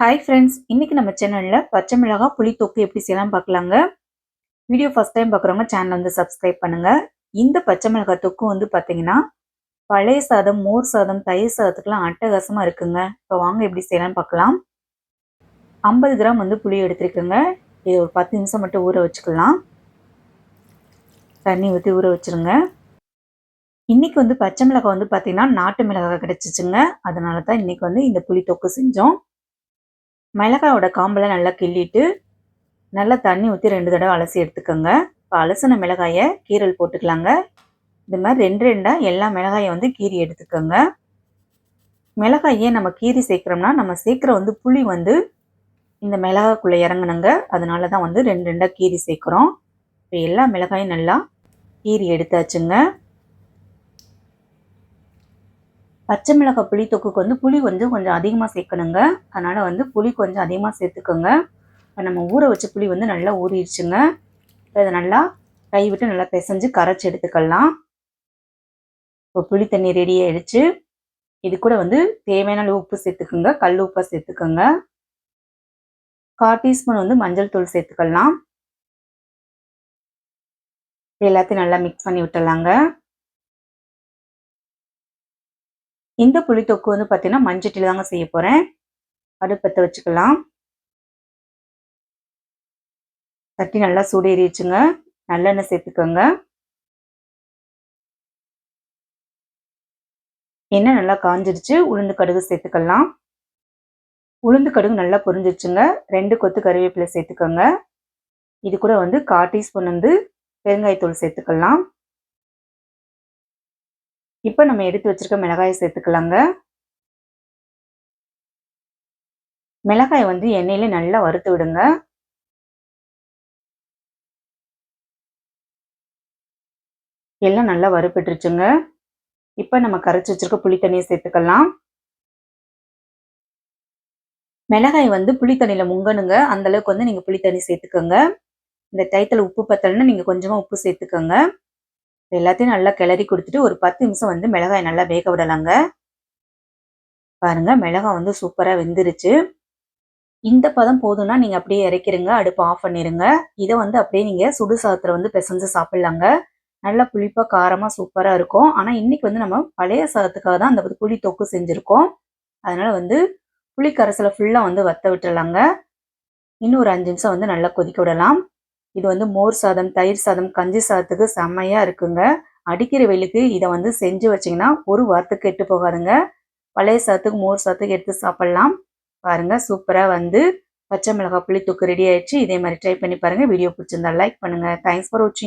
Hi friends இன்னைக்கு நம்ம சேனலில் பச்சை மிளகாய் புளி தொக்கு எப்படி செய்யலாம் பார்க்கலாங்க. வீடியோ ஃபர்ஸ்ட் டைம் பார்க்குறவங்க சேனல் வந்து சப்ஸ்கிரைப் பண்ணுங்கள் இந்த பச்சை மிளகாய் தொக்கு வந்து பார்த்தீங்கன்னா பழைய சாதம் மோர் சாதம் தயிர் சாதத்துக்குலாம் அட்டகாசமாக இருக்குங்க. இப்போ வாங்க எப்படி செய்யலாம் பார்க்கலாம். ஐம்பது கிராம் வந்து புளி எடுத்துருக்குங்க. இது ஒரு பத்து நிமிஷம் மட்டும் ஊற வச்சுக்கலாம். தண்ணி ஊற்றி ஊற வச்சுருங்க. இன்றைக்கி வந்து பச்சை மிளகாய் வந்து பார்த்திங்கன்னா நாட்டு மிளகாய் கிடச்சிச்சுங்க. அதனால தான் இன்னைக்கு வந்து இந்த புளி தொக்கு செஞ்சோம். மிளகாயோட காம்பெல்லாம் நல்லா கிள்ளிட்டு நல்லா தண்ணி ஊற்றி ரெண்டு தடவை அலசி எடுத்துக்கோங்க. இப்போ அலசின மிளகாயை கீரல் போட்டுக்கலாங்க. இது மாதிரி ரெண்டு ரெண்டாக எல்லா மிளகாயை வந்து கீரி எடுத்துக்கோங்க. மிளகாயே நம்ம கீரி சேர்க்குறோம்னா நம்ம சேர்க்குற வந்து புளி வந்து இந்த மிளகாக்குள்ளே இறங்கணுங்க. அதனால தான் வந்து ரெண்டு ரெண்டாக கீரி சேர்க்குறோம். இப்போ எல்லா மிளகாயும் நல்லா கீரி எடுத்தாச்சுங்க. பச்சை மிளகாய் புளி தொக்குக்கு வந்து புளி வந்து கொஞ்சம் அதிகமாக சேர்க்கணுங்க. அதனால் வந்து புளி கொஞ்சம் அதிகமாக சேர்த்துக்கோங்க. இப்போ நம்ம ஊற வச்ச புளி வந்து நல்லா ஊறிடுச்சுங்க. இப்போ இதை நல்லா கை விட்டு நல்லா பிசைஞ்சு கரைச்சி எடுத்துக்கலாம். இப்போ புளி தண்ணி ரெடி ஆயிடுச்சு. இது கூட வந்து தேவையான அளவு உப்பு சேர்த்துக்கோங்க. கல் உப்பை சேர்த்துக்கோங்க. கால் டீஸ்பூன் வந்து மஞ்சள் தூள் சேர்த்துக்கலாம். எல்லாத்தையும் நல்லா மிக்ஸ் பண்ணி விட்டுலாங்க இந்த புளி தொக்கு வந்து பார்த்தீங்கன்னா மஞ்சட்டில் தாங்க செய்ய போகிறேன் அடுப்பத்தை வச்சுக்கலாம். தட்டி நல்லா சூடேறிச்சுங்க நல்லெண்ணெய் சேர்த்துக்கோங்க. எண்ணெய் நல்லா காஞ்சிருச்சு உளுந்து கடுகு சேர்த்துக்கலாம். உளுந்து கடுகு நல்லா பொரிஞ்சிருச்சுங்க ரெண்டு கொத்து கருவேப்பிலை சேர்த்துக்கோங்க. இது கூட வந்து கால் டீஸ்பூன் வந்து பெருங்காயத்தூள் சேர்த்துக்கலாம். இப்போ நம்ம எடுத்து வச்சிருக்க மிளகாயை சேர்த்துக்கலாங்க. மிளகாய் வந்து எண்ணெயில நல்லா வறுத்து விடுங்க. எல்லாம் நல்லா வறுப்பட்டுருச்சுங்க இப்போ நம்ம கரைச்சி வச்சிருக்க புளி தண்ணியை சேர்த்துக்கலாம். மிளகாய் வந்து புளி தண்ணியில் முங்கணுங்க. அந்த அளவுக்கு வந்து நீங்கள் புளி தண்ணி சேர்த்துக்கோங்க. இந்த டயத்தில் உப்பு பத்தலைன்னா நீங்கள் கொஞ்சமாக உப்பு சேர்த்துக்கோங்க. எல்லாத்தையும் நல்லா கிளறி கொடுத்துட்டு ஒரு பத்து நிமிஷம் வந்து மிளகாய் நல்லா வேக விடலாங்க. பாருங்க மிளகாய் வந்து சூப்பராக வெந்துருச்சு. இந்த பதம் போதும்னா நீங்கள் அப்படியே இறக்கிருங்க அடுப்பு ஆஃப் பண்ணிடுங்க இதை வந்து அப்படியே நீங்கள் சுடு சாதத்தில் வந்து பிசைஞ்சு சாப்பிட்லாங்க. நல்லா புளிப்பாக காரமாக சூப்பராக இருக்கும். ஆனால் இன்றைக்கி வந்து நம்ம பழைய சாதத்துக்காக தான் அந்த புளி தொக்கு செஞ்சுருக்கோம். அதனால் வந்து புளி கரைசலை ஃபுல்லாக வந்து வத்த விட்டுடலாங்க இன்னும் ஒரு அஞ்சு நிமிஷம் வந்து நல்லா கொதிக்க விடலாம். இது வந்து மோர் சாதம் தயிர் சாதம் கஞ்சி சாதத்துக்கு செம்மையாக இருக்குங்க. அடிக்கிற வெயிலுக்கு இதை வந்து செஞ்சு வச்சிங்கன்னா ஒரு வாரத்துக்கு கெட்டு போகாதுங்க. பழைய சாதத்துக்கு மோர் சாதத்துக்கு எடுத்து சாப்பிட்லாம். பாருங்க சூப்பராக வந்து பச்சை மிளகாய் புளி தூக்கு ரெடி ஆயிடுச்சு. இதே மாதிரி ட்ரை பண்ணி பாருங்க. வீடியோ பிடிச்சிருந்தா லைக் பண்ணுங்க. தேங்க்ஸ் ஃபார் வாட்சிங்